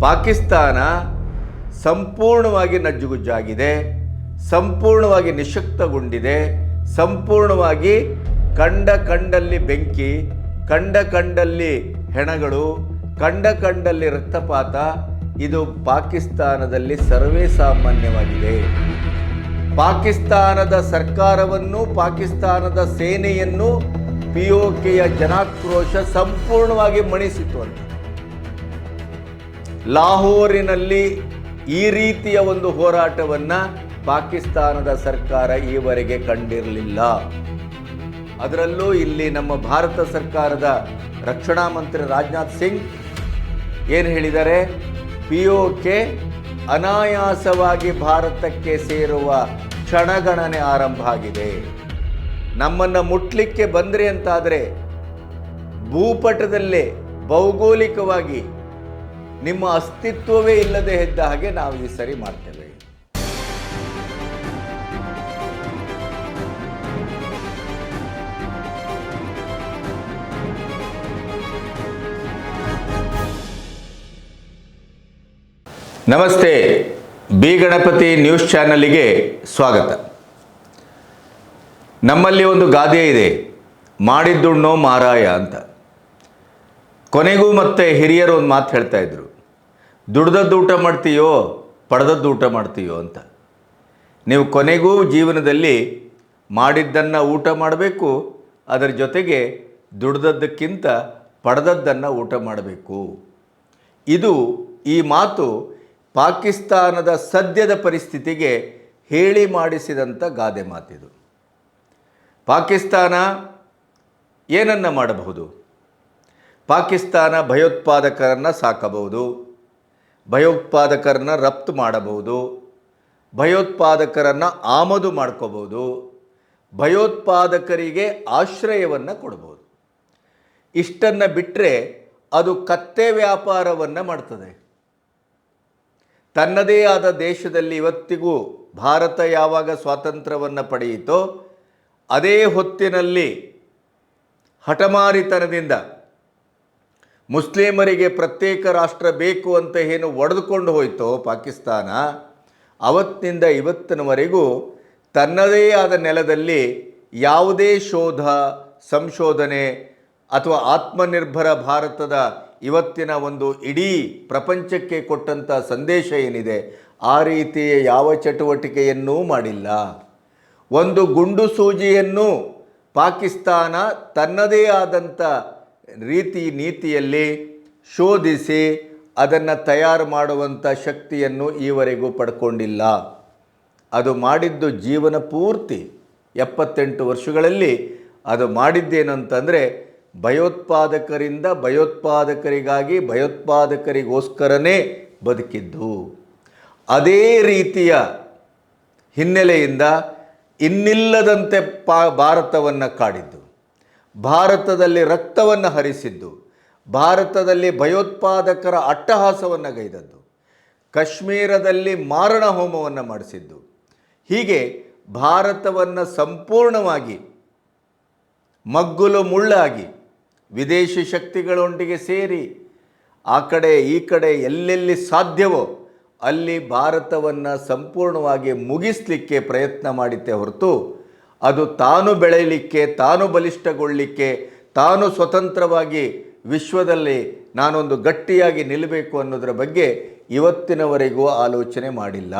ಪಾಕಿಸ್ತಾನ ಸಂಪೂರ್ಣವಾಗಿ ನಜ್ಜುಗುಜ್ಜಾಗಿದೆ, ಸಂಪೂರ್ಣವಾಗಿ ನಿಶಕ್ತಗೊಂಡಿದೆ, ಸಂಪೂರ್ಣವಾಗಿ ಕಂಡ ಕಂಡಲ್ಲಿ ಬೆಂಕಿ, ಕಂಡ ಕಂಡಲ್ಲಿ ಹೆಣಗಳು, ಕಂಡ ಕಂಡಲ್ಲಿ ರಕ್ತಪಾತ, ಇದು ಪಾಕಿಸ್ತಾನದಲ್ಲಿ ಸರ್ವೇ ಸಾಮಾನ್ಯವಾಗಿದೆ. ಪಾಕಿಸ್ತಾನದ ಸರ್ಕಾರವನ್ನು, ಪಾಕಿಸ್ತಾನದ ಸೇನೆಯನ್ನು ಪಿಒಕೆಯ ಜನಾಕ್ರೋಶ ಸಂಪೂರ್ಣವಾಗಿ ಮಣಿಸಿತು ಅಂತ. ಲಾಹೋರಿನಲ್ಲಿ ಈ ರೀತಿಯ ಒಂದು ಹೋರಾಟವನ್ನ ಪಾಕಿಸ್ತಾನದ ಸರ್ಕಾರ ಈವರೆಗೆ ಕಂಡಿರಲಿಲ್ಲ. ಅದರಲ್ಲೂ ಇಲ್ಲಿ ನಮ್ಮ ಭಾರತ ಸರ್ಕಾರದ ರಕ್ಷಣಾ ಮಂತ್ರಿ ರಾಜನಾಥ್ ಸಿಂಗ್ ಏನು ಹೇಳಿದ್ದಾರೆ? ಪಿ ಕೆ ಅನಾಯಾಸವಾಗಿ ಭಾರತಕ್ಕೆ ಸೇರುವ ಕ್ಷಣಗಣನೆ ಆರಂಭ ಆಗಿದೆ. ನಮ್ಮನ್ನು ಮುಟ್ಲಿಕ್ಕೆ ಬಂದ್ರಿ ಅಂತಾದರೆ ಭೂಪಟದಲ್ಲೇ ಭೌಗೋಳಿಕವಾಗಿ ನಿಮ್ಮ ಅಸ್ತಿತ್ವವೇ ಇಲ್ಲದೆ ಇದ್ದ ಹಾಗೆ ನಾವು ಈ ಸರಿ ಮಾಡ್ತೇವೆ. ನಮಸ್ತೆ, ಬಿ ಗಣಪತಿ ನ್ಯೂಸ್ ಚಾನಲಿಗೆ ಸ್ವಾಗತ. ನಮ್ಮಲ್ಲಿ ಒಂದು ಗಾದೆ ಇದೆ, ಮಾಡಿದ್ದುಣ್ಣೋ ಮಾರಾಯ ಅಂತ. ಕೊನೆಗೂ ಮತ್ತೆ ಹಿರಿಯರು ಒಂದು ಮಾತು ಹೇಳ್ತಾ ಇದ್ರು. ದುಡ್ದದ್ದು ಊಟ ಮಾಡ್ತೀಯೋ, ಪಡೆದದ್ದು ಊಟ ಮಾಡ್ತೀಯೋ ಅಂತ. ನೀವು ಕೊನೆಗೂ ಜೀವನದಲ್ಲಿ ಮಾಡಿದ್ದನ್ನು ಊಟ ಮಾಡಬೇಕು, ಅದರ ಜೊತೆಗೆ ದುಡ್ದದ್ದಕ್ಕಿಂತ ಪಡೆದದ್ದನ್ನು ಊಟ ಮಾಡಬೇಕು. ಇದು ಈ ಮಾತು ಪಾಕಿಸ್ತಾನದ ಸದ್ಯದ ಪರಿಸ್ಥಿತಿಗೆ ಹೇಳಿ ಮಾಡಿಸಿದಂಥ ಗಾದೆ ಮಾತಿದು. ಪಾಕಿಸ್ತಾನ ಏನನ್ನು ಮಾಡಬಹುದು? ಪಾಕಿಸ್ತಾನ ಭಯೋತ್ಪಾದಕರನ್ನು ಸಾಕಬಹುದು? ಭಯೋತ್ಪಾದಕರನ್ನ ರಫ್ತು ಮಾಡಬಹುದು, ಭಯೋತ್ಪಾದಕರನ್ನು ಆಮದು ಮಾಡ್ಕೋಬೋದು ಭಯೋತ್ಪಾದಕರಿಗೆ ಆಶ್ರಯವನ್ನು ಕೊಡ್ಬೋದು. ಇಷ್ಟನ್ನು ಬಿಟ್ಟರೆ ಅದು ಕತ್ತೆ ವ್ಯಾಪಾರವನ್ನು ಮಾಡ್ತದೆ. ತನ್ನದೇ ಆದ ದೇಶದಲ್ಲಿ ಇವತ್ತಿಗೂ ಭಾರತ ಯಾವಾಗ ಸ್ವಾತಂತ್ರ್ಯವನ್ನು ಪಡೆಯಿತೋ, ಅದೇ ಹೊತ್ತಿನಲ್ಲಿ ಹಠಮಾರಿತನದಿಂದ ಮುಸ್ಲಿಮರಿಗೆ ಪ್ರತ್ಯೇಕ ರಾಷ್ಟ್ರ ಬೇಕು ಅಂತ ಏನು ಒಡೆದುಕೊಂಡು ಹೋಯಿತೋ ಪಾಕಿಸ್ತಾನ, ಅವತ್ತಿನಿಂದ ಇವತ್ತಿನವರೆಗೂ ತನ್ನದೇ ಆದ ನೆಲದಲ್ಲಿ ಯಾವುದೇ ಶೋಧ, ಸಂಶೋಧನೆ ಅಥವಾ ಆತ್ಮನಿರ್ಭರ ಭಾರತದ ಇವತ್ತಿನ ಒಂದು ಇಡೀ ಪ್ರಪಂಚಕ್ಕೆ ಕೊಟ್ಟಂಥ ಸಂದೇಶ ಏನಿದೆ, ಆ ರೀತಿಯ ಯಾವ ಚಟುವಟಿಕೆಯನ್ನೂ ಮಾಡಿಲ್ಲ. ಒಂದು ಗುಂಡು ಸೂಜಿಯನ್ನು ಪಾಕಿಸ್ತಾನ ತನ್ನದೇ ಆದಂಥ ರೀತಿ ನೀತಿಯಲ್ಲಿ ಶೋಧಿಸಿ ಅದನ್ನು ತಯಾರು ಮಾಡುವಂಥ ಶಕ್ತಿಯನ್ನು ಈವರೆಗೂ ಪಡ್ಕೊಂಡಿಲ್ಲ. ಅದು ಮಾಡಿದ್ದು ಜೀವನ ಪೂರ್ತಿ ಎಪ್ಪತ್ತೆಂಟು ವರ್ಷಗಳಲ್ಲಿ. ಅದು ಮಾಡಿದ್ದೇನಂತಂದರೆ ಭಯೋತ್ಪಾದಕರಿಂದ ಭಯೋತ್ಪಾದಕರಿಗಾಗಿ ಭಯೋತ್ಪಾದಕರಿಗೋಸ್ಕರನೇ ಬದುಕಿದ್ದು. ಅದೇ ರೀತಿಯ ಹಿನ್ನೆಲೆಯಿಂದ ಇನ್ನಿಲ್ಲದಂತೆ ಪಾ ಭಾರತವನ್ನು ಕಾಡಿದ್ದು. ಭಾರತದಲ್ಲಿ ರಕ್ತವನ್ನು ಹರಿಸಿದ್ದು, ಭಾರತದಲ್ಲಿ ಭಯೋತ್ಪಾದಕರ ಅಟ್ಟಹಾಸವನ್ನು ಗೈದದ್ದು, ಕಾಶ್ಮೀರದಲ್ಲಿ ಮಾರಣ ಹೋಮವನ್ನು ಮಾಡಿಸಿದ್ದು. ಹೀಗೆ ಭಾರತವನ್ನು ಸಂಪೂರ್ಣವಾಗಿ ಮಗ್ಗುಲು ಮುಳ್ಳಾಗಿ ವಿದೇಶಿ ಶಕ್ತಿಗಳೊಂದಿಗೆ ಸೇರಿ ಆ ಕಡೆ ಈ ಕಡೆ ಎಲ್ಲೆಲ್ಲಿ ಸಾಧ್ಯವೋ ಅಲ್ಲಿ ಭಾರತವನ್ನು ಸಂಪೂರ್ಣವಾಗಿ ಮುಗಿಸ್ಲಿಕ್ಕೆ ಪ್ರಯತ್ನ ಮಾಡಿದ್ದೆ ಹೊರತು ಅದು ತಾನು ಬೆಳೆಯಲಿಕ್ಕೆ, ತಾನು ಬಲಿಷ್ಠಗೊಳ್ಳಲಿಕ್ಕೆ ತಾನು ಸ್ವತಂತ್ರವಾಗಿ ವಿಶ್ವದಲ್ಲಿ ನಾನೊಂದು ಗಟ್ಟಿಯಾಗಿ ನಿಲ್ಲಬೇಕು ಅನ್ನೋದರ ಬಗ್ಗೆ ಇವತ್ತಿನವರೆಗೂ ಆಲೋಚನೆ ಮಾಡಿಲ್ಲ.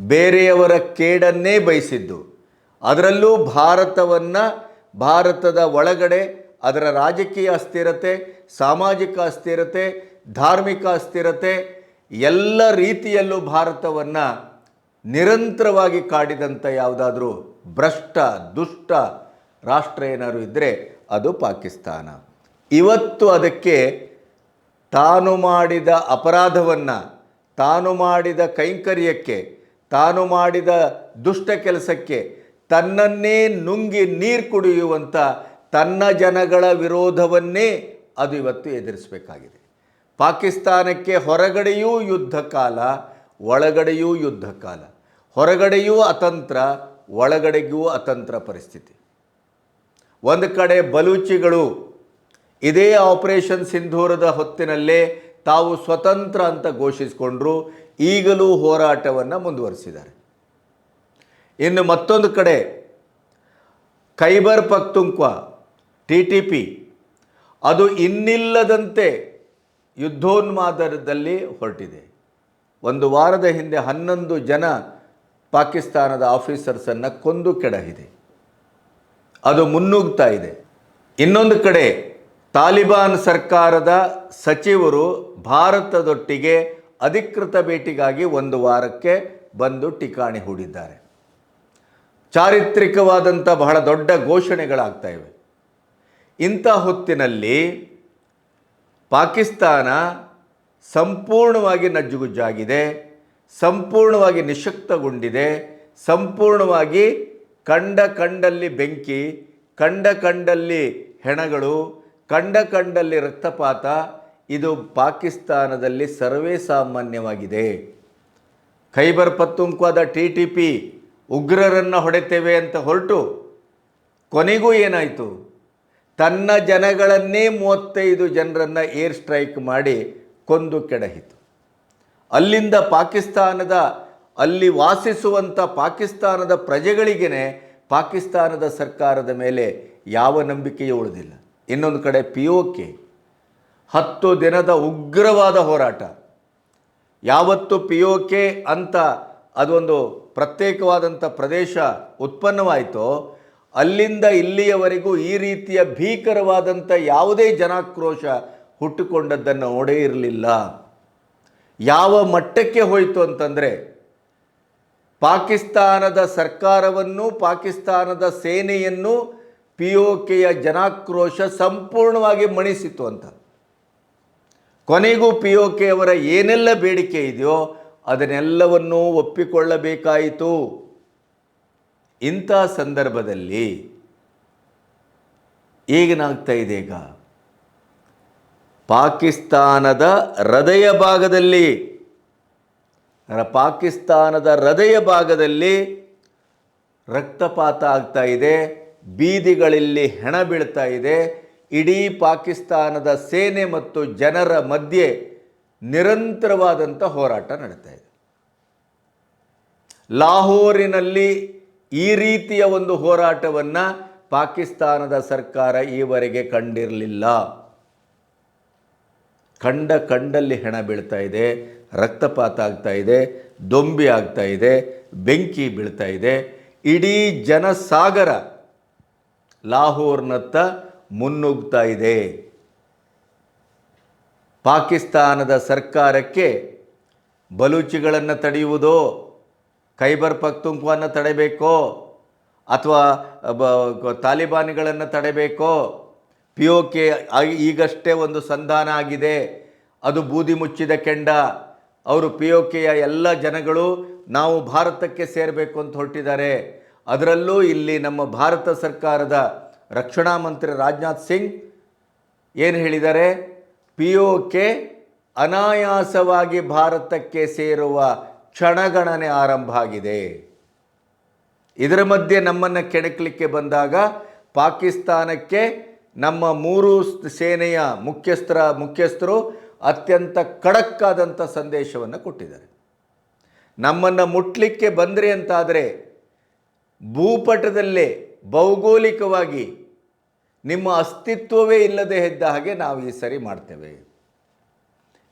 ಬೇರೆಯವರ ಕೇಡನ್ನೇ ಬಯಸಿದ್ದು. ಅದರಲ್ಲೂ ಭಾರತವನ್ನು, ಭಾರತದ ಒಳಗಡೆ ಅದರ ರಾಜಕೀಯ ಅಸ್ಥಿರತೆ, ಸಾಮಾಜಿಕ ಅಸ್ಥಿರತೆ, ಧಾರ್ಮಿಕ ಅಸ್ಥಿರತೆ, ಎಲ್ಲ ರೀತಿಯಲ್ಲೂ ಭಾರತವನ್ನು ನಿರಂತರವಾಗಿ ಕಾಡಿದಂಥ ಯಾವುದಾದ್ರೂ ಭ್ರಷ್ಟ, ದುಷ್ಟ ರಾಷ್ಟ್ರ ಏನಾದ್ರು ಇದ್ದರೆ ಅದು ಪಾಕಿಸ್ತಾನ. ಇವತ್ತು ಅದಕ್ಕೆ ತಾನು ಮಾಡಿದ ಅಪರಾಧವನ್ನು, ತಾನು ಮಾಡಿದ ಕೈಂಕರ್ಯಕ್ಕೆ, ತಾನು ಮಾಡಿದ ದುಷ್ಟ ಕೆಲಸಕ್ಕೆ, ತನ್ನನ್ನೇ ನುಂಗಿ ನೀರು ಕುಡಿಯುವಂಥ ತನ್ನ ಜನಗಳ ವಿರೋಧವನ್ನೇ ಅದು ಇವತ್ತು ಎದುರಿಸಬೇಕಾಗಿದೆ. ಪಾಕಿಸ್ತಾನಕ್ಕೆ ಹೊರಗಡೆಯೂ ಯುದ್ಧ ಕಾಲ ಒಳಗಡೆಯೂ ಯುದ್ಧ ಕಾಲ ಹೊರಗಡೆಯೂ ಅತಂತ್ರ ಒಳಗಡೆಗೂ ಅತಂತ್ರ ಪರಿಸ್ಥಿತಿ. ಒಂದು ಕಡೆ ಬಲೂಚಿಗಳು ಇದೇ ಆಪರೇಷನ್ ಸಿಂಧೂರದ ಹೊತ್ತಿನಲ್ಲೇ ತಾವು ಸ್ವತಂತ್ರ ಅಂತ ಘೋಷಿಸಿಕೊಂಡ್ರು, ಈಗಲೂ ಹೋರಾಟವನ್ನು ಮುಂದುವರಿಸಿದ್ದಾರೆ. ಇನ್ನು ಮತ್ತೊಂದು ಕಡೆ Khyber Pakhtunkhwa T T P, ಅದು ಇನ್ನಿಲ್ಲದಂತೆ ಯುದ್ಧೋನ್ಮಾದದಲ್ಲಿ ಹೊರಟಿದೆ. ಒಂದು ವಾರದ ಹಿಂದೆ ಹನ್ನೊಂದು ಜನ ಪಾಕಿಸ್ತಾನದ ಆಫೀಸರ್ಸನ್ನು ಕೊಂದು ಕೆಡಹಿದೆ ಅದು ಮುನ್ನುಗ್ತಾ ಇದೆ. ಇನ್ನೊಂದು ಕಡೆ, ತಾಲಿಬಾನ್ ಸರ್ಕಾರದ ಸಚಿವರು ಭಾರತದೊಟ್ಟಿಗೆ ಅಧಿಕೃತ ಭೇಟಿಗಾಗಿ ಒಂದು ವಾರಕ್ಕೆ ಬಂದು ಠಿಕಾಣಿ ಹೂಡಿದ್ದಾರೆ. ಚಾರಿತ್ರಿಕವಾದಂಥ ಬಹಳ ದೊಡ್ಡ ಘೋಷಣೆಗಳಾಗ್ತಾ ಇವೆ. ಇಂಥ ಹೊತ್ತಿನಲ್ಲಿ ಪಾಕಿಸ್ತಾನ ಸಂಪೂರ್ಣವಾಗಿ ನಜ್ಜುಗುಜ್ಜಾಗಿದೆ. ಸಂಪೂರ್ಣವಾಗಿ ನಿಶಕ್ತಗೊಂಡಿದೆ. ಸಂಪೂರ್ಣವಾಗಿ ಕಂಡ ಕಂಡಲ್ಲಿ ಬೆಂಕಿ, ಕಂಡ ಕಂಡಲ್ಲಿ ಹೆಣಗಳು, ಕಂಡ ಕಂಡಲ್ಲಿ ರಕ್ತಪಾತ, ಇದು ಪಾಕಿಸ್ತಾನದಲ್ಲಿ ಸರ್ವೇ ಸಾಮಾನ್ಯವಾಗಿದೆ. ಖೈಬರ್ ಪತ್ತುಂಕ್ವಾದ ಟಿ ಟಿ ಪಿ ಉಗ್ರರನ್ನು ಹೊಡೆತೇವೆ ಅಂತ ಹೊರಟು. ಕೊನೆಗೂ ಏನಾಯಿತು? ತನ್ನ ಜನಗಳನ್ನೇ ಮೂವತ್ತೈದು ಜನರನ್ನು ಏರ್ ಸ್ಟ್ರೈಕ್ ಮಾಡಿ ಕೊಂದು ಕೆಡಹಿತು. ಅಲ್ಲಿಂದ ಪಾಕಿಸ್ತಾನದ, ಅಲ್ಲಿ ವಾಸಿಸುವಂಥ ಪಾಕಿಸ್ತಾನದ ಪ್ರಜೆಗಳಿಗೇ ಪಾಕಿಸ್ತಾನದ ಸರ್ಕಾರದ ಮೇಲೆ ಯಾವ ನಂಬಿಕೆಯೂ ಉಳಿದಿಲ್ಲ. ಇನ್ನೊಂದು ಕಡೆ ಪಿ ಒ ಕೆ ಹತ್ತು ದಿನದ ಉಗ್ರವಾದ ಹೋರಾಟ. ಯಾವತ್ತು ಪಿ ಒ ಕೆ ಅಂತ ಅದೊಂದು ಪ್ರತ್ಯೇಕವಾದಂಥ ಪ್ರದೇಶ ಉತ್ಪನ್ನವಾಯಿತೋ, ಅಲ್ಲಿಂದ ಇಲ್ಲಿಯವರೆಗೂ ಈ ರೀತಿಯ ಭೀಕರವಾದಂಥ ಯಾವುದೇ ಜನಾಕ್ರೋಶ ಹುಟ್ಟುಕೊಂಡದ್ದನ್ನು ನೋಡೇ ಇರಲಿಲ್ಲ. ಯಾವ ಮಟ್ಟಕ್ಕೆ ಹೋಯಿತು ಅಂತಂದರೆ ಪಾಕಿಸ್ತಾನದ ಸರ್ಕಾರವನ್ನು, ಪಾಕಿಸ್ತಾನದ ಸೇನೆಯನ್ನು ಪಿ ಒ ಕೆಯ ಜನಾಕ್ರೋಶ ಸಂಪೂರ್ಣವಾಗಿ ಮಣಿಸಿತು ಅಂತ. ಕೊನೆಗೂ ಪಿ ಒ ಕೆಯವರ ಏನೆಲ್ಲ ಬೇಡಿಕೆ ಇದೆಯೋ ಅದನ್ನೆಲ್ಲವನ್ನೂ ಒಪ್ಪಿಕೊಳ್ಳಬೇಕಾಯಿತು. ಇಂಥ ಸಂದರ್ಭದಲ್ಲಿ ಈಗಿನಾಗ್ತಾ ಇದೆ ಈಗ? ಪಾಕಿಸ್ತಾನದ ಹೃದಯ ಭಾಗದಲ್ಲಿ ಪಾಕಿಸ್ತಾನದ ಹೃದಯ ಭಾಗದಲ್ಲಿ ರಕ್ತಪಾತ ಆಗ್ತಾ ಇದೆ, ಬೀದಿಗಳಲ್ಲಿ ಹೆಣ ಬೀಳ್ತಾ ಇದೆ, ಇಡೀ ಪಾಕಿಸ್ತಾನದ ಸೇನೆ ಮತ್ತು ಜನರ ಮಧ್ಯೆ ನಿರಂತರವಾದಂಥ ಹೋರಾಟ ನಡೀತಾ ಇದೆ. ಲಾಹೋರಿನಲ್ಲಿ ಈ ರೀತಿಯ ಒಂದು ಹೋರಾಟವನ್ನು ಪಾಕಿಸ್ತಾನದ ಸರ್ಕಾರ ಈವರೆಗೆ ಕಂಡಿರಲಿಲ್ಲ. ಕಂಡ ಕಂಡಲ್ಲಿ ಹೆಣ ಬೀಳ್ತಾ ಇದೆ, ರಕ್ತಪಾತ ಆಗ್ತಾ ಇದೆ, ದೊಂಬಿ ಆಗ್ತಾ ಇದೆ, ಬೆಂಕಿ ಬೀಳ್ತಾ ಇದೆ. ಇಡೀ ಜನಸಾಗರ ಲಾಹೋರ್ನತ್ತ ಮುನ್ನುಗ್ತಾ ಇದೆ. ಪಾಕಿಸ್ತಾನದ ಸರ್ಕಾರಕ್ಕೆ ಬಲೂಚಿಗಳನ್ನು ತಡೆಯುವುದೋ, ಖೈಬರ್ ಪಖ್ತುಂಕ್ವನ್ನು ತಡೆಬೇಕೋ, ಅಥವಾ ತಾಲಿಬಾನಿಗಳನ್ನು ಪಿ ಓ ಕೆ ಈಗಷ್ಟೇ ಒಂದು ಸಂಧಾನ ಆಗಿದೆ. ಅದು ಬೂದಿ ಮುಚ್ಚಿದ ಕೆಂಡ. ಅವರು ಪಿ ಓ ಕೆಯ ಎಲ್ಲ ಜನಗಳು ನಾವು ಭಾರತಕ್ಕೆ ಸೇರಬೇಕು ಅಂತ ಹೊರಟಿದ್ದಾರೆ. ಅದರಲ್ಲೂ ಇಲ್ಲಿ ನಮ್ಮ ಭಾರತ ಸರ್ಕಾರದ ರಕ್ಷಣಾ ಮಂತ್ರಿ ರಾಜನಾಥ್ ಸಿಂಗ್ ಏನು ಹೇಳಿದ್ದಾರೆ? ಪಿ ಓ ಕೆ ಅನಾಯಾಸವಾಗಿ ಭಾರತಕ್ಕೆ ಸೇರುವ ಕ್ಷಣಗಣನೆ ಆರಂಭ ಆಗಿದೆ. ಇದರ ಮಧ್ಯೆ ನಮ್ಮನ್ನು ಕೆಣಕಲಿಕ್ಕೆ ಬಂದಾಗ ಪಾಕಿಸ್ತಾನಕ್ಕೆ ನಮ್ಮ ಮೂರು ಸೇನೆಯ ಮುಖ್ಯಸ್ಥರ ಮುಖ್ಯಸ್ಥರು ಅತ್ಯಂತ ಕಡಕ್ಕಾದಂಥ ಸಂದೇಶವನ್ನು ಕೊಟ್ಟಿದ್ದಾರೆ. ನಮ್ಮನ್ನು ಮುಟ್ಲಿಕ್ಕೆ ಬಂದರೆ ಅಂತಾದರೆ ಭೂಪಟದಲ್ಲೇ ಭೌಗೋಳಿಕವಾಗಿ ನಿಮ್ಮ ಅಸ್ತಿತ್ವವೇ ಇಲ್ಲದೆ ಇದ್ದ ಹಾಗೆ ನಾವು ಈ ಸರಿ ಮಾಡ್ತೇವೆ.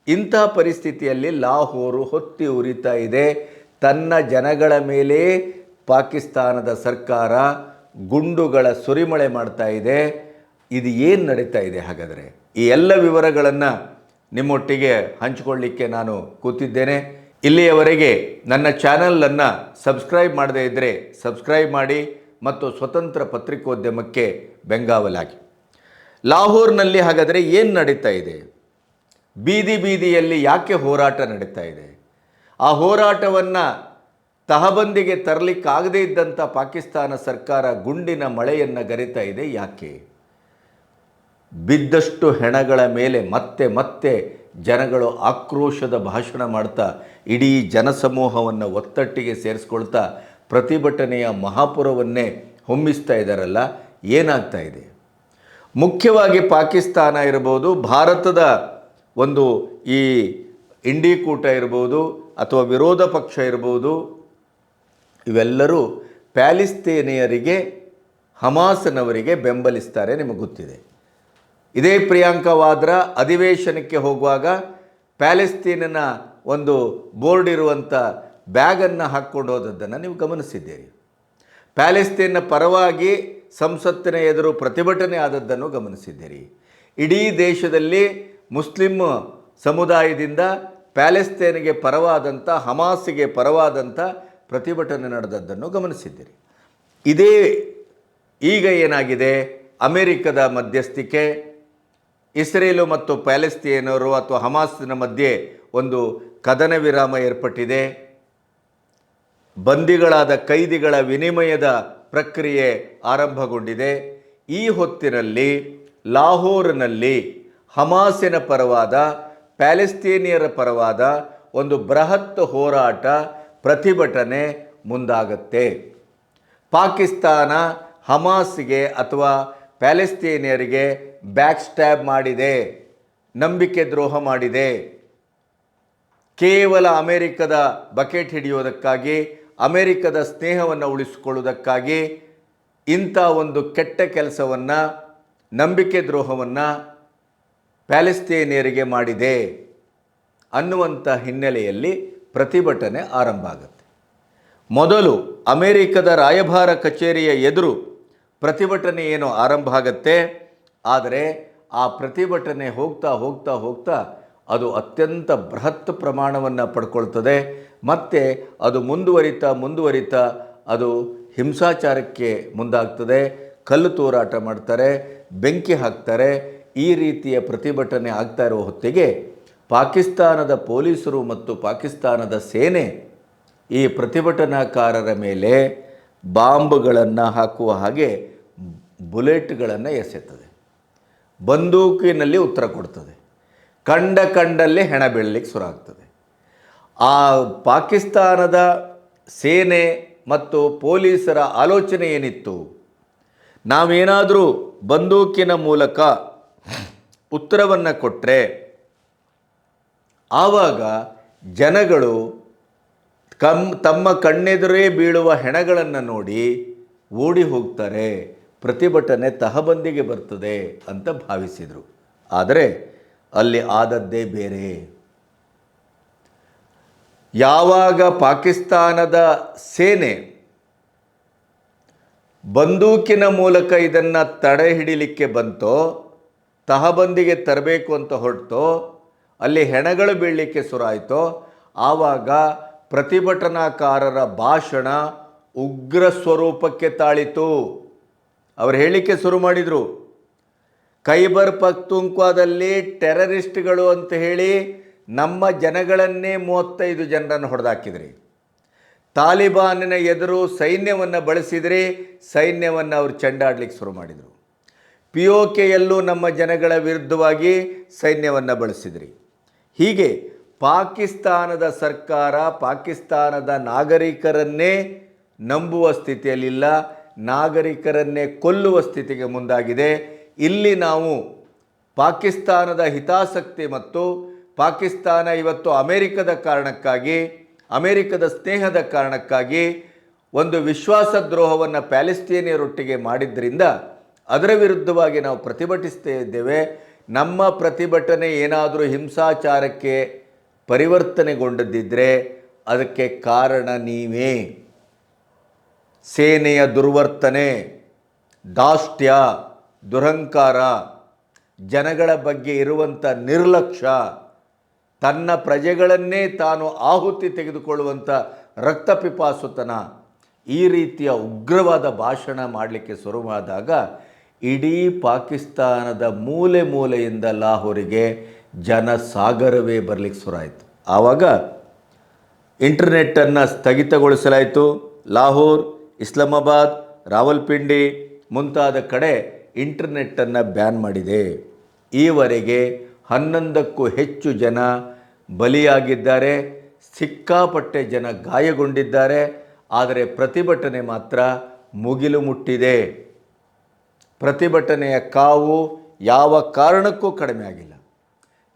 ಇಂತಹ ಪರಿಸ್ಥಿತಿಯಲ್ಲಿ ಲಾಹೋರು ಹೊತ್ತಿ ಉರಿತಾ ಇದೆ. ತನ್ನ ಜನಗಳ ಮೇಲೆ ಪಾಕಿಸ್ತಾನದ ಸರ್ಕಾರ ಗುಂಡುಗಳ ಸುರಿಮಳೆ ಮಾಡ್ತಾ ಇದೆ. ಇದು ಏನು ನಡೀತಾ ಇದೆ ಹಾಗಾದರೆ? ಈ ಎಲ್ಲ ವಿವರಗಳನ್ನು ನಿಮ್ಮೊಟ್ಟಿಗೆ ಹಂಚಿಕೊಳ್ಳಿಕ್ಕೆ ನಾನು ಕೂತಿದ್ದೇನೆ. ಇಲ್ಲಿಯವರೆಗೆ ನನ್ನ ಚಾನಲನ್ನು ಸಬ್ಸ್ಕ್ರೈಬ್ ಮಾಡದೇ ಇದ್ದರೆ ಸಬ್ಸ್ಕ್ರೈಬ್ ಮಾಡಿ ಮತ್ತು ಸ್ವತಂತ್ರ ಪತ್ರಿಕೋದ್ಯಮಕ್ಕೆ ಬೆಂಗಾವಲಾಗಿ. ಲಾಹೋರ್ನಲ್ಲಿ ಹಾಗಾದರೆ ಏನು ನಡೀತಾ ಇದೆ? ಬೀದಿ ಬೀದಿಯಲ್ಲಿ ಯಾಕೆ ಹೋರಾಟ ನಡೀತಾ ಇದೆ? ಆ ಹೋರಾಟವನ್ನು ತಹಬಂದಿಗೆ ತರಲಿಕ್ಕಾಗದೇ ಇದ್ದಂಥ ಪಾಕಿಸ್ತಾನ ಸರ್ಕಾರ ಗುಂಡಿನ ಮಳೆಯನ್ನು ಗರಿತಾ ಇದೆ ಯಾಕೆ? ಬಿದ್ದಷ್ಟು ಹೆಣಗಳ ಮೇಲೆ ಮತ್ತೆ ಮತ್ತೆ ಜನಗಳು ಆಕ್ರೋಶದ ಭಾಷಣ ಮಾಡ್ತಾ, ಇಡೀ ಜನಸಮೂಹವನ್ನು ಒತ್ತಟ್ಟಿಗೆ ಸೇರಿಸ್ಕೊಳ್ತಾ ಪ್ರತಿಭಟನೆಯ ಮಹಾಪುರವನ್ನೇ ಹೊಮ್ಮಿಸ್ತಾ ಇದ್ದಾರಲ್ಲ ಏನಾಗ್ತಾ ಇದೆ? ಮುಖ್ಯವಾಗಿ ಪಾಕಿಸ್ತಾನ ಇರ್ಬೋದು, ಭಾರತದ ಒಂದು ಈ ಇಂಡಿ ಕೂಟ ಇರ್ಬೋದು, ಅಥವಾ ವಿರೋಧ ಪಕ್ಷ ಇರ್ಬೋದು, ಇವೆಲ್ಲರೂ ಪ್ಯಾಲಿಸ್ತೇನಿಯರಿಗೆ, ಹಮಾಸನವರಿಗೆ ಬೆಂಬಲಿಸ್ತಾರೆ, ನಿಮಗೆ ಗೊತ್ತಿದೆ. ಇದೇ ಪ್ರಿಯಾಂಕಾ ವಾದ್ರಾ ಅಧಿವೇಶನಕ್ಕೆ ಹೋಗುವಾಗ ಪ್ಯಾಲೆಸ್ತೀನಿನ ಒಂದು ಬೋರ್ಡ್ ಇರುವಂಥ ಬ್ಯಾಗನ್ನು ಹಾಕ್ಕೊಂಡು ಹೋದದ್ದನ್ನು ನೀವು ಗಮನಿಸಿದ್ದೀರಿ. ಪ್ಯಾಲೆಸ್ತೀನ್ನ ಪರವಾಗಿ ಸಂಸತ್ತಿನ ಎದುರು ಪ್ರತಿಭಟನೆ ಆದದ್ದನ್ನು ಗಮನಿಸಿದ್ದೀರಿ. ಇಡೀ ದೇಶದಲ್ಲಿ ಮುಸ್ಲಿಂ ಸಮುದಾಯದಿಂದ ಪ್ಯಾಲೆಸ್ತೇನಿಗೆ ಪರವಾದಂಥ ಹಮಾಸಿಗೆ ಪರವಾದಂಥ ಪ್ರತಿಭಟನೆ ನಡೆದದ್ದನ್ನು ಗಮನಿಸಿದ್ದೀರಿ. ಇದೇ ಈಗ ಏನಾಗಿದೆ? ಅಮೆರಿಕದ ಮಧ್ಯಸ್ಥಿಕೆ ಇಸ್ರೇಲು ಮತ್ತು ಪ್ಯಾಲೆಸ್ತೀನರು ಅಥವಾ ಹಮಾಸ್ನ ಮಧ್ಯೆ ಒಂದು ಕದನ ವಿರಾಮ ಏರ್ಪಟ್ಟಿದೆ. ಬಂದಿಗಳಾದ ಕೈದಿಗಳ ವಿನಿಮಯದ ಪ್ರಕ್ರಿಯೆ ಆರಂಭಗೊಂಡಿದೆ. ಈ ಹೊತ್ತಿನಲ್ಲಿ ಲಾಹೋರ್ನಲ್ಲಿ ಹಮಾಸಿನ ಪರವಾದ, ಪ್ಯಾಲೆಸ್ತೀನಿಯರ ಪರವಾದ ಒಂದು ಬೃಹತ್ ಹೋರಾಟ ಪ್ರತಿಭಟನೆ ಮುಂದಾಗತ್ತೆ. ಪಾಕಿಸ್ತಾನ ಹಮಾಸ್ಗೆ ಅಥವಾ ಪ್ಯಾಲೆಸ್ತೀನಿಯರಿಗೆ ಬ್ಯಾಕ್ ಸ್ಟ್ಯಾಬ್ ಮಾಡಿದೆ, ನಂಬಿಕೆ ದ್ರೋಹ ಮಾಡಿದೆ. ಕೇವಲ ಅಮೆರಿಕದ ಬಕೆಟ್ ಹಿಡಿಯೋದಕ್ಕಾಗಿ ಅಮೆರಿಕದ ಸ್ನೇಹವನ್ನು ಉಳಿಸಿಕೊಳ್ಳುವುದಕ್ಕಾಗಿ ಇಂಥ ಒಂದು ಕೆಟ್ಟ ಕೆಲಸವನ್ನು, ನಂಬಿಕೆ ದ್ರೋಹವನ್ನು ಪ್ಯಾಲೆಸ್ತೀನಿಯರಿಗೆ ಮಾಡಿದೆ ಅನ್ನುವಂಥ ಹಿನ್ನೆಲೆಯಲ್ಲಿ ಪ್ರತಿಭಟನೆ ಆರಂಭ ಆಗುತ್ತೆ. ಮೊದಲು ಅಮೆರಿಕದ ರಾಯಭಾರ ಕಚೇರಿಯ ಎದುರು ಪ್ರತಿಭಟನೆ ಏನು ಆರಂಭ ಆಗತ್ತೆ. ಆದರೆ ಆ ಪ್ರತಿಭಟನೆ ಹೋಗ್ತಾ ಹೋಗ್ತಾ ಹೋಗ್ತಾ ಅದು ಅತ್ಯಂತ ಬೃಹತ್ ಪ್ರಮಾಣವನ್ನು ಪಡ್ಕೊಳ್ತದೆ. ಮತ್ತು ಅದು ಮುಂದುವರಿತಾ ಮುಂದುವರಿತಾ ಅದು ಹಿಂಸಾಚಾರಕ್ಕೆ ಮುಂದಾಗ್ತದೆ. ಕಲ್ಲು ತೂರಾಟ ಮಾಡ್ತಾರೆ, ಬೆಂಕಿ ಹಾಕ್ತಾರೆ. ಈ ರೀತಿಯ ಪ್ರತಿಭಟನೆ ಆಗ್ತಾ ಇರೋ ಹೊತ್ತಿಗೆ ಪಾಕಿಸ್ತಾನದ ಪೊಲೀಸರು ಮತ್ತು ಪಾಕಿಸ್ತಾನದ ಸೇನೆ ಈ ಪ್ರತಿಭಟನಾಕಾರರ ಮೇಲೆ ಬಾಂಬ್ಗಳನ್ನು ಹಾಕುವ ಹಾಗೆ ಬುಲೆಟ್ಗಳನ್ನು ಎಸೆತದೆ. ಬಂದೂಕಿನಲ್ಲಿ ಉತ್ತರ ಕೊಡ್ತದೆ. ಕಂಡ ಕಂಡಲ್ಲೇ ಹೆಣ ಬೀಳಲಿಕ್ಕೆ ಶುರು ಆಗ್ತದೆ ಆ ಪಾಕಿಸ್ತಾನದ ಸೇನೆ ಮತ್ತು ಪೊಲೀಸರ ಆಲೋಚನೆ ಏನಿತ್ತು? ನಾವೇನಾದರೂ ಬಂದೂಕಿನ ಮೂಲಕ ಉತ್ತರವನ್ನು ಕೊಟ್ಟರೆ ಆವಾಗ ಜನಗಳು ಕಮ್ ತಮ್ಮ ಕಣ್ಣೆದುರೇ ಬೀಳುವ ಹೆಣಗಳನ್ನು ನೋಡಿ ಓಡಿ ಹೋಗ್ತಾರೆ. ಪ್ರತಿಭಟನೆ ತಹಬಂದಿಗೆ ಬರ್ತದೆ ಅಂತ ಭಾವಿಸಿದರು. ಆದರೆ ಅಲ್ಲಿ ಆದದ್ದೇ ಬೇರೆ. ಯಾವಾಗ ಪಾಕಿಸ್ತಾನದ ಸೇನೆ ಬಂದೂಕಿನ ಮೂಲಕ ಇದನ್ನು ತಡೆ ಹಿಡಿಲಿಕ್ಕೆ ಬಂತೋ, ತಹಬಂದಿಗೆ ತರಬೇಕು ಅಂತ ಹೊರಟೋ, ಅಲ್ಲಿ ಹೆಣಗಳು ಬೀಳಲಿಕ್ಕೆ ಸುರಾಯಿತೋ, ಆವಾಗ ಪ್ರತಿಭಟನಾಕಾರರ ಭಾಷಣ ಉಗ್ರ ಸ್ವರೂಪಕ್ಕೆ ತಾಳಿತು. ಅವರು ಹೇಳಿಕೆ ಶುರು ಮಾಡಿದರು. ಖೈಬರ್ ಪಕ್ತುಂಕ್ವಾದಲ್ಲಿ ಟೆರರಿಸ್ಟ್ಗಳು ಅಂತ ಹೇಳಿ ನಮ್ಮ ಜನಗಳನ್ನೇ ಮೂವತ್ತೈದು ಜನರನ್ನು ಹೊಡೆದಾಕಿದ್ರಿ. ತಾಲಿಬಾನಿನ ಎದುರು ಸೈನ್ಯವನ್ನು ಬಳಸಿದರೆ, ಸೈನ್ಯವನ್ನು ಅವರು ಚೆಂಡಾಡ್ಲಿಕ್ಕೆ ಶುರು ಮಾಡಿದರು. ಪಿ ಒ ಕೆಯಲ್ಲೂ ನಮ್ಮ ಜನಗಳ ವಿರುದ್ಧವಾಗಿ ಸೈನ್ಯವನ್ನು ಬಳಸಿದ್ರಿ. ಹೀಗೆ ಪಾಕಿಸ್ತಾನದ ಸರ್ಕಾರ ಪಾಕಿಸ್ತಾನದ ನಾಗರಿಕರನ್ನೇ ನಂಬುವ ಸ್ಥಿತಿಯಲ್ಲಿಲ್ಲ ನಾಗರಿಕರನ್ನೇ ಕೊಲ್ಲುವ ಸ್ಥಿತಿಗೆ ಮುಂದಾಗಿದೆ. ಇಲ್ಲಿ ನಾವು ಪಾಕಿಸ್ತಾನದ ಹಿತಾಸಕ್ತಿ ಮತ್ತು ಪಾಕಿಸ್ತಾನ ಇವತ್ತು ಅಮೆರಿಕದ ಕಾರಣಕ್ಕಾಗಿ, ಅಮೆರಿಕದ ಸ್ನೇಹದ ಕಾರಣಕ್ಕಾಗಿ ಒಂದು ವಿಶ್ವಾಸದ್ರೋಹವನ್ನು ಪ್ಯಾಲೆಸ್ತೀನಿಯರೊಟ್ಟಿಗೆ ಮಾಡಿದ್ದರಿಂದ ಅದರ ವಿರುದ್ಧವಾಗಿ ನಾವು ಪ್ರತಿಭಟಿಸ್ತಾ ಇದ್ದೇವೆ. ನಮ್ಮ ಪ್ರತಿಭಟನೆ ಏನಾದರೂ ಹಿಂಸಾಚಾರಕ್ಕೆ ಪರಿವರ್ತನೆಗೊಂಡದ್ದಿದ್ದರೆ ಅದಕ್ಕೆ ಕಾರಣ ನೀವೇ. ಸೇನೆಯ ದುರ್ವರ್ತನೆ ದಾಷ್ಟ್ಯ ದುರಂಕಾರ ಜನಗಳ ಬಗ್ಗೆ ಇರುವಂಥ ನಿರ್ಲಕ್ಷ್ಯ, ತನ್ನ ಪ್ರಜೆಗಳನ್ನೇ ತಾನು ಆಹುತಿ ತೆಗೆದುಕೊಳ್ಳುವಂಥ ರಕ್ತಪಿಪಾಸುತನ ಈ ರೀತಿಯ ಉಗ್ರವಾದ ಭಾಷಣ ಮಾಡಲಿಕ್ಕೆ ಶುರುವಾದಾಗ ಇಡೀ ಪಾಕಿಸ್ತಾನದ ಮೂಲೆ ಮೂಲೆಯಿಂದ ಲಾಹೋರಿಗೆ ಜನಸಾಗರವೇ ಬರಲಿಕ್ಕೆ ಶುರುವಾಯಿತು. ಆವಾಗ ಇಂಟರ್ನೆಟ್ಟನ್ನು ಸ್ಥಗಿತಗೊಳಿಸಲಾಯಿತು. ಲಾಹೋರ್ ಇಸ್ಲಾಮಾಬಾದ್, ರಾವಲ್ಪಿಂಡಿ ಮುಂತಾದ ಕಡೆ ಇಂಟರ್ನೆಟ್ಟನ್ನು ಬ್ಯಾನ್ ಮಾಡಿದೆ. ಈವರೆಗೆ ಹನ್ನೊಂದಕ್ಕೂ ಹೆಚ್ಚು ಜನ ಬಲಿಯಾಗಿದ್ದಾರೆ, ಸಿಕ್ಕಾಪಟ್ಟೆ ಜನ ಗಾಯಗೊಂಡಿದ್ದಾರೆ, ಆದರೆ ಪ್ರತಿಭಟನೆ ಮಾತ್ರ ಮುಗಿಲು ಮುಟ್ಟಿದೆ. ಪ್ರತಿಭಟನೆಯ ಕಾವು ಯಾವ ಕಾರಣಕ್ಕೂ ಕಡಿಮೆ ಆಗಿಲ್ಲ.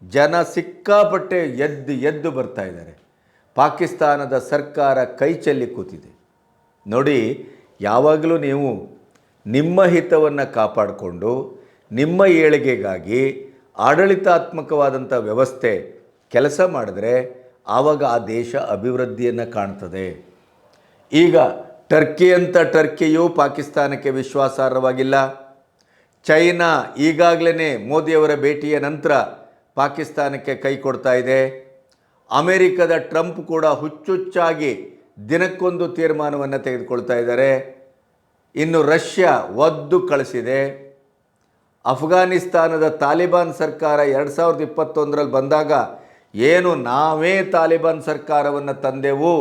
ಜನ ಸಿಕ್ಕಾಪಟ್ಟೆ ಎದ್ದು ಎದ್ದು ಬರ್ತಾ ಇದ್ದಾರೆ. ಪಾಕಿಸ್ತಾನದ ಸರ್ಕಾರ ಕೈ ಚೆಲ್ಲಿ ಕೂತಿದೆ. ನೋಡಿ, ಯಾವಾಗಲೂ ನೀವು ನಿಮ್ಮ ಹಿತವನ್ನು ಕಾಪಾಡಿಕೊಂಡು, ನಿಮ್ಮ ಏಳಿಗೆಗಾಗಿ ಆಡಳಿತಾತ್ಮಕವಾದಂಥ ವ್ಯವಸ್ಥೆ ಕೆಲಸ ಮಾಡಿದ್ರೆ ಆವಾಗ ಆ ದೇಶ ಅಭಿವೃದ್ಧಿಯನ್ನು ಕಾಣ್ತದೆ. ಈಗ ಟರ್ಕಿ ಅಂತ ಟರ್ಕಿಯು ಪಾಕಿಸ್ತಾನಕ್ಕೆ ವಿಶ್ವಾಸಾರ್ಹವಾಗಿಲ್ಲ. ಚೈನಾ ಈಗಾಗಲೇ ಮೋದಿಯವರ ಭೇಟಿಯ ನಂತರ ಪಾಕಿಸ್ತಾನಕ್ಕೆ ಕೈ ಕೊಡ್ತಾ ಇದೆ. ಅಮೆರಿಕದ ಟ್ರಂಪ್ ಕೂಡ ಹುಚ್ಚುಚ್ಚಾಗಿ ದಿನಕ್ಕೊಂದು ತೀರ್ಮಾನವನ್ನು ತೆಗೆದುಕೊಳ್ತಾ ಇದ್ದಾರೆ. ಇನ್ನು ರಷ್ಯಾ ಒದ್ದು ಕಳಿಸಿದೆ. ಅಫ್ಘಾನಿಸ್ತಾನದ ತಾಲಿಬಾನ್ ಸರ್ಕಾರ ಎರಡು ಸಾವಿರದ ಇಪ್ಪತ್ತೊಂದರಲ್ಲಿ ಬಂದಾಗ ಏನು ನಾವೇ ತಾಲಿಬಾನ್ ಸರ್ಕಾರವನ್ನು ತಂದೆವು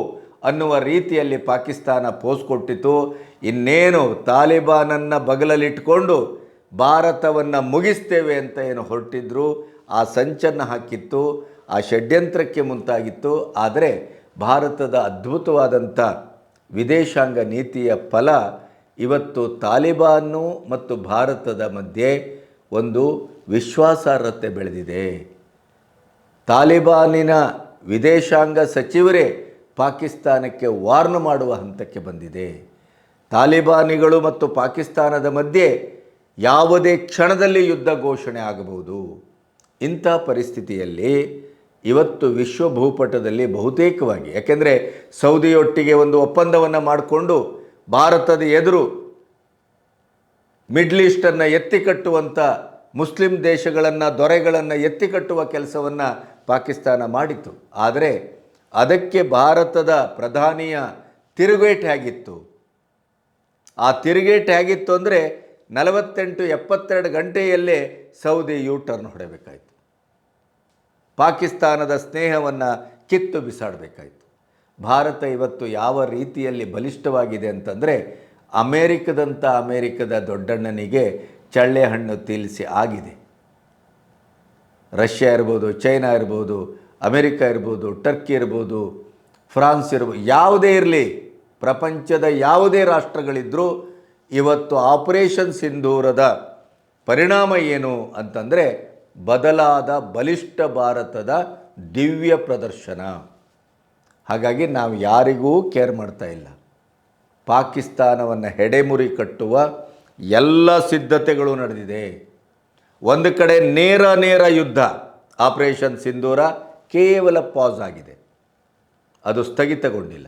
ಅನ್ನುವ ರೀತಿಯಲ್ಲಿ ಪಾಕಿಸ್ತಾನ ಪೋಸ್ ಕೊಟ್ಟಿತು ಇನ್ನೇನು ತಾಲಿಬಾನನ್ನು ಬಗಲಲ್ಲಿಟ್ಟುಕೊಂಡು ಭಾರತವನ್ನು ಮುಗಿಸ್ತೇವೆ ಅಂತ ಏನು ಹೊರಟಿದ್ರು. ಆ ಸಂಚನ್ನು ಹಾಕಿತ್ತು. ಆ ಷಡ್ಯಂತ್ರಕ್ಕೆ ಮುಂತಾಗಿತ್ತು. ಆದರೆ ಭಾರತದ ಅದ್ಭುತವಾದಂಥ ವಿದೇಶಾಂಗ ನೀತಿಯ ಫಲ ಇವತ್ತು ತಾಲಿಬಾನು ಮತ್ತು ಭಾರತದ ಮಧ್ಯೆ ಒಂದು ವಿಶ್ವಾಸಾರ್ಹತೆ ಬೆಳೆದಿದೆ. ತಾಲಿಬಾನಿನ ವಿದೇಶಾಂಗ ಸಚಿವರೇ ಪಾಕಿಸ್ತಾನಕ್ಕೆ ವಾರ್ನ್ ಮಾಡುವ ಹಂತಕ್ಕೆ ಬಂದಿದೆ. ತಾಲಿಬಾನಿಗಳು ಮತ್ತು ಪಾಕಿಸ್ತಾನದ ಮಧ್ಯೆ ಯಾವುದೇ ಕ್ಷಣದಲ್ಲಿ ಯುದ್ಧ ಘೋಷಣೆ ಆಗಬಹುದು. ಇಂಥ ಪರಿಸ್ಥಿತಿಯಲ್ಲಿ ಇವತ್ತು ವಿಶ್ವ ಭೂಪಟದಲ್ಲಿ ಬಹುತೇಕವಾಗಿ, ಯಾಕೆಂದರೆ ಸೌದಿಯೊಟ್ಟಿಗೆ ಒಂದು ಒಪ್ಪಂದವನ್ನು ಮಾಡಿಕೊಂಡು ಭಾರತದ ಎದುರು ಮಿಡ್ಲ್ ಈಸ್ಟನ್ನು ಎತ್ತಿ ಕಟ್ಟುವಂಥ ಮುಸ್ಲಿಂ ದೇಶಗಳನ್ನು, ದೊರೆಗಳನ್ನು ಎತ್ತಿ ಕಟ್ಟುವ ಕೆಲಸವನ್ನು ಪಾಕಿಸ್ತಾನ ಮಾಡಿತು ಆದರೆ ಅದಕ್ಕೆ ಭಾರತದ ಪ್ರಧಾನಿಯ ತಿರುಗೇಟು ಹೇಗಿತ್ತು? ಆ ತಿರುಗೇಟು ಹೇಗಿತ್ತು ಅಂದರೆ ನಲವತ್ತೆಂಟು ಎಪ್ಪತ್ತೆರಡು ಗಂಟೆಯಲ್ಲೇ ಸೌದಿ ಯೂಟರ್ನ್ ಹೊಡೆಯಬೇಕಾಯಿತು ಪಾಕಿಸ್ತಾನದ ಸ್ನೇಹವನ್ನು ಕಿತ್ತು ಬಿಸಾಡಬೇಕಾಯಿತು. ಭಾರತ ಇವತ್ತು ಯಾವ ರೀತಿಯಲ್ಲಿ ಬಲಿಷ್ಠವಾಗಿದೆ ಅಂತಂದರೆ ಅಮೇರಿಕದಂಥ ಅಮೇರಿಕದ ದೊಡ್ಡಣ್ಣನಿಗೆ ಚಳ್ಳೆ ಹಣ್ಣು ತೀಲಿಸಿ ಆಗಿದೆ. ರಷ್ಯಾ ಇರ್ಬೋದು, ಚೈನಾ ಇರ್ಬೋದು, ಅಮೇರಿಕ ಇರ್ಬೋದು, ಟರ್ಕಿ ಇರ್ಬೋದು, ಫ್ರಾನ್ಸ್ ಇರ್ಬೋದು ಯಾವುದೇ ಇರಲಿ, ಪ್ರಪಂಚದ ಯಾವುದೇ ರಾಷ್ಟ್ರಗಳಿದ್ದರೂ ಇವತ್ತು ಆಪರೇಷನ್ ಸಿಂಧೂರದ ಪರಿಣಾಮ ಏನು ಅಂತಂದರೆ ಬದಲಾದ ಬಲಿಷ್ಠ ಭಾರತದ ದಿವ್ಯ ಪ್ರದರ್ಶನ. ಹಾಗಾಗಿ ನಾವು ಯಾರಿಗೂ ಕೇರ್ ಮಾಡ್ತಾ ಇಲ್ಲ. ಪಾಕಿಸ್ತಾನವನ್ನು ಹೆಡೆಮುರಿ ಕಟ್ಟುವ ಎಲ್ಲ ಸಿದ್ಧತೆಗಳು ನಡೆದಿದೆ. ಒಂದು ಕಡೆ ನೇರ ನೇರ ಯುದ್ಧ, ಆಪರೇಷನ್ ಸಿಂಧೂರ ಕೇವಲ ಪಾಸ್ ಆಗಿದೆ. ಅದು ಸ್ಥಗಿತಗೊಂಡಿಲ್ಲ.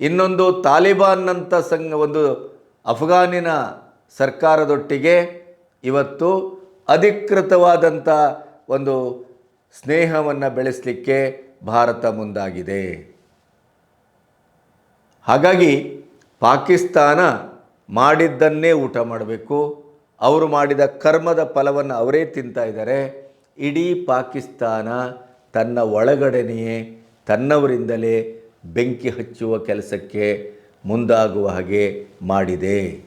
ಇನ್ನೊಂದು ತಾಲಿಬಾನ್ನಂಥ ಸಂಘ, ಒಂದು ಅಫ್ಘಾನಿನ ಸರ್ಕಾರದೊಟ್ಟಿಗೆ ಇವತ್ತು ಅಧಿಕೃತವಾದಂಥ ಒಂದು ಸ್ನೇಹವನ್ನು ಬೆಳೆಸಲಿಕ್ಕೆ ಭಾರತ ಮುಂದಾಗಿದೆ. ಹಾಗಾಗಿ ಪಾಕಿಸ್ತಾನ ಮಾಡಿದ್ದನ್ನೇ ಊಟ ಮಾಡಬೇಕು. ಅವರು ಮಾಡಿದ ಕರ್ಮದ ಫಲವನ್ನು ಅವರೇ ತಿಂತಾ ಇದ್ದಾರೆ. ಇಡೀ ಪಾಕಿಸ್ತಾನ ತನ್ನ ಒಳಗಡೆನೆಯೇ, ತನ್ನವರಿಂದಲೇ ಬೆಂಕಿ ಹಚ್ಚುವ ಕೆಲಸಕ್ಕೆ ಮುಂದಾಗುವ ಹಾಗೆ ಮಾಡಿದೆ.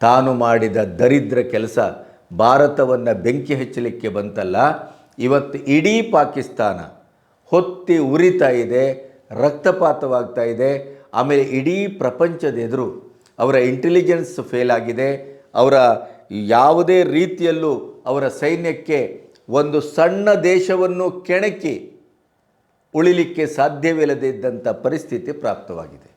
ತಾನು ಮಾಡಿದ ದರಿದ್ರ ಕೆಲಸ ಭಾರತವನ್ನು ಬೆಂಕಿ ಹಚ್ಚಲಿಕ್ಕೆ ಬಂತಲ್ಲ, ಇವತ್ತು ಇಡೀ ಪಾಕಿಸ್ತಾನ ಹೊತ್ತಿ ಉರಿತಾ ಇದೆ, ರಕ್ತಪಾತವಾಗ್ತಾ ಇದೆ. ಆಮೇಲೆ ಇಡೀ ಪ್ರಪಂಚದ ಎದುರು ಅವರ ಇಂಟೆಲಿಜೆನ್ಸ್ ಫೇಲ್ ಆಗಿದೆ. ಅವರ ಯಾವುದೇ ರೀತಿಯಲ್ಲೂ ಅವರ ಸೈನ್ಯಕ್ಕೆ ಒಂದು ಸಣ್ಣ ದೇಶವನ್ನು ಕೆಣಕಿ ಉಳಿಲಿಕ್ಕೆ ಸಾಧ್ಯವಿಲ್ಲದೆ ಇದ್ದಂಥ ಪರಿಸ್ಥಿತಿ ಪ್ರಾಪ್ತವಾಗಿದೆ.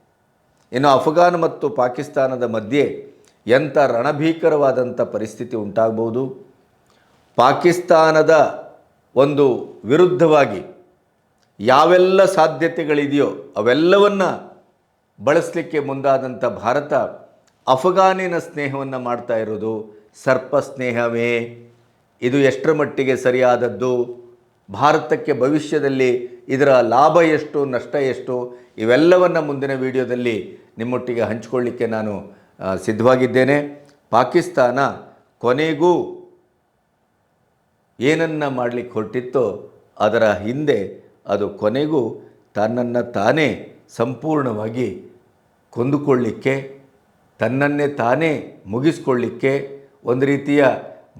ಇನ್ನು ಅಫ್ಘಾನ್ ಮತ್ತು ಪಾಕಿಸ್ತಾನದ ಮಧ್ಯೆ ಎಂಥ ರಣಭೀಕರವಾದಂಥ ಪರಿಸ್ಥಿತಿ ಉಂಟಾಗಬಹುದು ಪಾಕಿಸ್ತಾನದ ಒಂದು ವಿರುದ್ಧವಾಗಿ ಯಾವೆಲ್ಲ ಸಾಧ್ಯತೆಗಳಿದೆಯೋ ಅವೆಲ್ಲವನ್ನು ಬಳಸಲಿಕ್ಕೆ ಮುಂದಾದಂಥ ಭಾರತ ಅಫ್ಘಾನಿನ ಸ್ನೇಹವನ್ನು ಮಾಡ್ತಾ ಇರೋದು ಸರ್ಪ ಸ್ನೇಹವೇ. ಇದು ಎಷ್ಟರ ಮಟ್ಟಿಗೆ ಸರಿಯಾದದ್ದು? ಭಾರತಕ್ಕೆ ಭವಿಷ್ಯದಲ್ಲಿ ಇದರ ಲಾಭ ಎಷ್ಟು, ನಷ್ಟ ಎಷ್ಟು? ಇವೆಲ್ಲವನ್ನು ಮುಂದಿನ ವಿಡಿಯೋದಲ್ಲಿ ನಿಮ್ಮೊಟ್ಟಿಗೆ ಹಂಚಿಕೊಳ್ಳಿಕ್ಕೆ ನಾನು ಸಿದ್ಧವಾಗಿದ್ದೇನೆ. ಪಾಕಿಸ್ತಾನ ಕೊನೆಗೂ ಏನನ್ನು ಮಾಡಲಿಕ್ಕೆ ಹೊರಟಿತ್ತೋ ಅದರ ಹಿಂದೆ ಅದು ಕೊನೆಗೂ ತನ್ನನ್ನು ತಾನೇ ಸಂಪೂರ್ಣವಾಗಿ ಕೊಂದುಕೊಳ್ಳಿಕ್ಕೆ, ತನ್ನನ್ನೇ ತಾನೇ ಮುಗಿಸ್ಕೊಳ್ಳಿಕ್ಕೆ ಒಂದು ರೀತಿಯ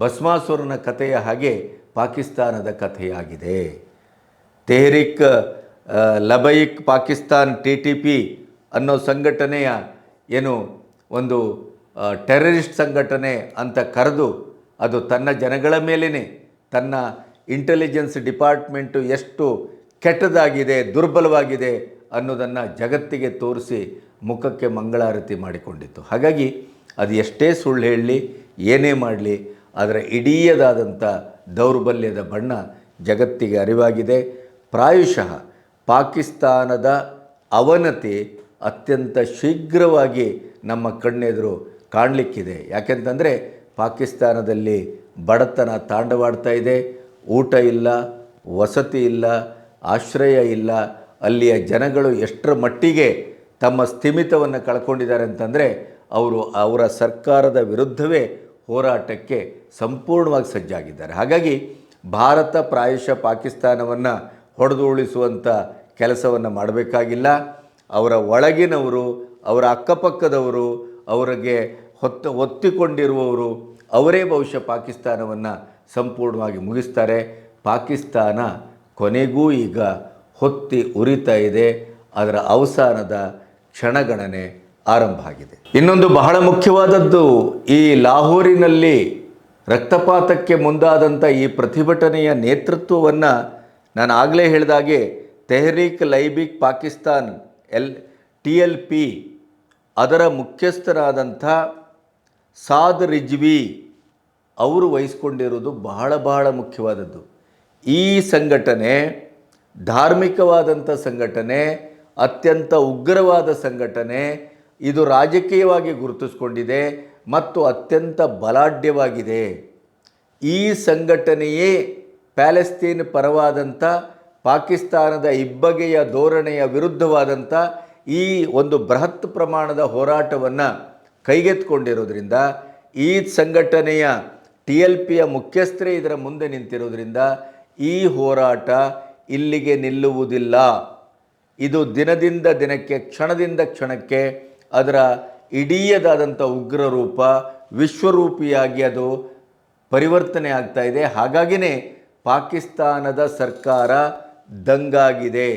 ಭಸ್ಮಾಸುರನ ಕಥೆಯ ಹಾಗೆ ಪಾಕಿಸ್ತಾನದ ಕಥೆಯಾಗಿದೆ. Tehreek Labbaik Pakistan T T P ಅನ್ನೋ ಸಂಘಟನೆಯ ಏನು ಒಂದು ಟೆರರಿಸ್ಟ್ ಸಂಘಟನೆ ಅಂತ ಕರೆದು ಅದು ತನ್ನ ಜನಗಳ ಮೇಲೇ ತನ್ನ ಇಂಟೆಲಿಜೆನ್ಸ್ ಡಿಪಾರ್ಟ್ಮೆಂಟು ಎಷ್ಟು ಕೆಟ್ಟದಾಗಿದೆ, ದುರ್ಬಲವಾಗಿದೆ ಅನ್ನೋದನ್ನು ಜಗತ್ತಿಗೆ ತೋರಿಸಿ ಮುಖಕ್ಕೆ ಮಂಗಳಾರತಿ ಮಾಡಿಕೊಂಡಿತ್ತು. ಹಾಗಾಗಿ ಅದು ಎಷ್ಟೇ ಸುಳ್ಳು ಹೇಳಲಿ, ಏನೇ ಮಾಡಲಿ ಅದರ ಇಡೀಯದಾದಂಥ ದೌರ್ಬಲ್ಯದ ಬಣ್ಣ ಜಗತ್ತಿಗೆ ಅರಿವಾಗಿದೆ. ಪ್ರಾಯಶಃ ಪಾಕಿಸ್ತಾನದ ಅವನತಿ ಅತ್ಯಂತ ಶೀಘ್ರವಾಗಿ ನಮ್ಮ ಕಣ್ಣೆದುರು ಕಾಣಲಿಕ್ಕಿದೆ. ಯಾಕೆಂತಂದರೆ ಪಾಕಿಸ್ತಾನದಲ್ಲಿ ಬಡತನ ತಾಂಡವಾಡ್ತಾ ಇದೆ. ಊಟ ಇಲ್ಲ, ವಸತಿ ಇಲ್ಲ, ಆಶ್ರಯ ಇಲ್ಲ. ಅಲ್ಲಿಯ ಜನಗಳು ಎಷ್ಟರ ಮಟ್ಟಿಗೆ ತಮ್ಮ ಸ್ಥಿಮಿತವನ್ನು ಕಳ್ಕೊಂಡಿದ್ದಾರೆ ಅಂತಂದರೆ ಅವರು ಅವರ ಸರ್ಕಾರದ ವಿರುದ್ಧವೇ ಹೋರಾಟಕ್ಕೆ ಸಂಪೂರ್ಣವಾಗಿ ಸಜ್ಜಾಗಿದ್ದಾರೆ. ಹಾಗಾಗಿ ಭಾರತ ಪ್ರಾಯಶಃ ಪಾಕಿಸ್ತಾನವನ್ನು ಹೊಡೆದು ಉಳಿಸುವಂಥ ಕೆಲಸವನ್ನು ಮಾಡಬೇಕಾಗಿಲ್ಲ. ಅವರ ಒಳಗಿನವರು ಅವರ ಅಕ್ಕಪಕ್ಕದವರು, ಅವರಿಗೆ ಹೊತ್ತು, ಒತ್ತಿಕೊಂಡಿರುವವರು, ಅವರೇ ಬಹುಶಃ ಪಾಕಿಸ್ತಾನವನ್ನು ಸಂಪೂರ್ಣವಾಗಿ ಮುಗಿಸ್ತಾರೆ. ಪಾಕಿಸ್ತಾನ ಕೊನೆಗೂ ಈಗ ಹೊತ್ತಿ ಉರಿತಾ ಇದೆ. ಅದರ ಅವಸಾನದ ಕ್ಷಣಗಣನೆ ಆರಂಭ ಆಗಿದೆ. ಇನ್ನೊಂದು ಬಹಳ ಮುಖ್ಯವಾದದ್ದು, ಈ ಲಾಹೋರಿನಲ್ಲಿ ರಕ್ತಪಾತಕ್ಕೆ ಮುಂದಾದಂಥ ಈ ಪ್ರತಿಭಟನೆಯ ನೇತೃತ್ವವನ್ನು ನಾನು ಆಗಲೇ ಹೇಳಿದಾಗೆ Tehreek Labbaik Pakistan L, T L P ಅದರ ಮುಖ್ಯಸ್ಥರಾದಂಥ ಸಾದ್ ರಿಜ್ವಿ ಅವರು ವಹಿಸ್ಕೊಂಡಿರೋದು ಬಹಳ ಬಹಳ ಮುಖ್ಯವಾದದ್ದು. ಈ ಸಂಘಟನೆ ಧಾರ್ಮಿಕವಾದಂಥ ಸಂಘಟನೆ, ಅತ್ಯಂತ ಉಗ್ರವಾದ ಸಂಘಟನೆ, ಇದು ರಾಜಕೀಯವಾಗಿ ಗುರುತಿಸ್ಕೊಂಡಿದೆ ಮತ್ತು ಅತ್ಯಂತ ಬಲಾಢ್ಯವಾಗಿದೆ. ಈ ಸಂಘಟನೆಯೇ ಪ್ಯಾಲೆಸ್ತೀನ್ ಪರವಾದಂಥ ಪಾಕಿಸ್ತಾನದ ಇಬ್ಬಗೆಯ ಧೋರಣೆಯ ವಿರುದ್ಧವಾದಂಥ ಈ ಒಂದು ಬೃಹತ್ ಪ್ರಮಾಣದ ಹೋರಾಟವನ್ನು ಕೈಗೆತ್ಕೊಂಡಿರೋದ್ರಿಂದ ಈ ಸಂಘಟನೆಯ ಟಿ ಎಲ್ ಪಿಯ ಮುಖ್ಯಸ್ಥರೇ ಇದರ ಮುಂದೆ ನಿಂತಿರೋದ್ರಿಂದ ಈ ಹೋರಾಟ ಇಲ್ಲಿಗೆ ನಿಲ್ಲುವುದಿಲ್ಲ. ಇದು ದಿನದಿಂದ ದಿನಕ್ಕೆ, ಕ್ಷಣದಿಂದ ಕ್ಷಣಕ್ಕೆ ಅದರ ಇಡೀಯದಾದಂಥ ಉಗ್ರ ರೂಪ ವಿಶ್ವರೂಪಿಯಾಗಿ ಅದು ಪರಿವರ್ತನೆ ಆಗ್ತಾ ಇದೆ. ಹಾಗಾಗಿನೇ ಪಾಕಿಸ್ತಾನದ ಸರ್ಕಾರ ದಂಗಾಗಿದೆ.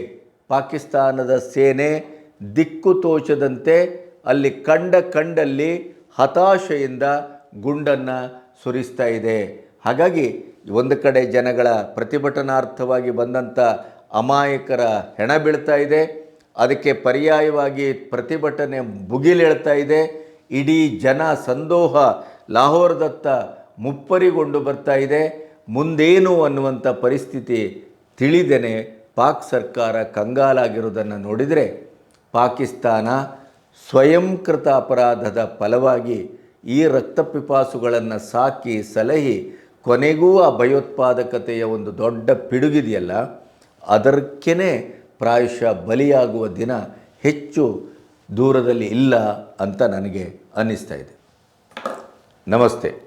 ಪಾಕಿಸ್ತಾನದ ಸೇನೆ ದಿಕ್ಕು ತೋಚದಂತೆ ಅಲ್ಲಿ ಕಂಡ ಕಂಡಲ್ಲಿ ಹತಾಶೆಯಿಂದ ಗುಂಡನ್ನು ಸುರಿಸ್ತಾ ಇದೆ. ಹಾಗಾಗಿ ಒಂದು ಕಡೆ ಜನಗಳ ಪ್ರತಿಭಟನಾರ್ಥವಾಗಿ ಬಂದಂಥ ಅಮಾಯಕರ ಹೆಣ ಬೀಳ್ತಾ ಇದೆ. ಅದಕ್ಕೆ ಪರ್ಯಾಯವಾಗಿ ಪ್ರತಿಭಟನೆ ಭುಗಿಲೇಳ್ತಾ ಇದೆ. ಇಡೀ ಜನ ಸಂದೋಹ ಲಾಹೋರ್ದತ್ತ ಮುಪ್ಪರಿಗೊಂಡು ಬರ್ತಾ ಇದೆ. ಮುಂದೇನು ಅನ್ನುವಂಥ ಪರಿಸ್ಥಿತಿ ತಿಳಿದೇನೆ ಪಾಕ್ ಸರ್ಕಾರ ಕಂಗಾಲಾಗಿರೋದನ್ನು ನೋಡಿದರೆ ಪಾಕಿಸ್ತಾನ ಸ್ವಯಂಕೃತ ಅಪರಾಧದ ಫಲವಾಗಿ ಈ ರಕ್ತಪಿಪಾಸುಗಳನ್ನು ಸಾಕಿ ಸಲಹಿ ಕೊನೆಗೂ ಆ ಭಯೋತ್ಪಾದಕತೆಯ ಒಂದು ದೊಡ್ಡ ಪಿಡುಗಿದೆಯಲ್ಲ ಅದಕ್ಕೇ ಪ್ರಾಯಶಃ ಬಲಿಯಾಗುವ ದಿನ ಹೆಚ್ಚು ದೂರದಲ್ಲಿ ಇಲ್ಲ ಅಂತ ನನಗೆ ಅನ್ನಿಸ್ತಾ ಇದೆ. ನಮಸ್ತೆ.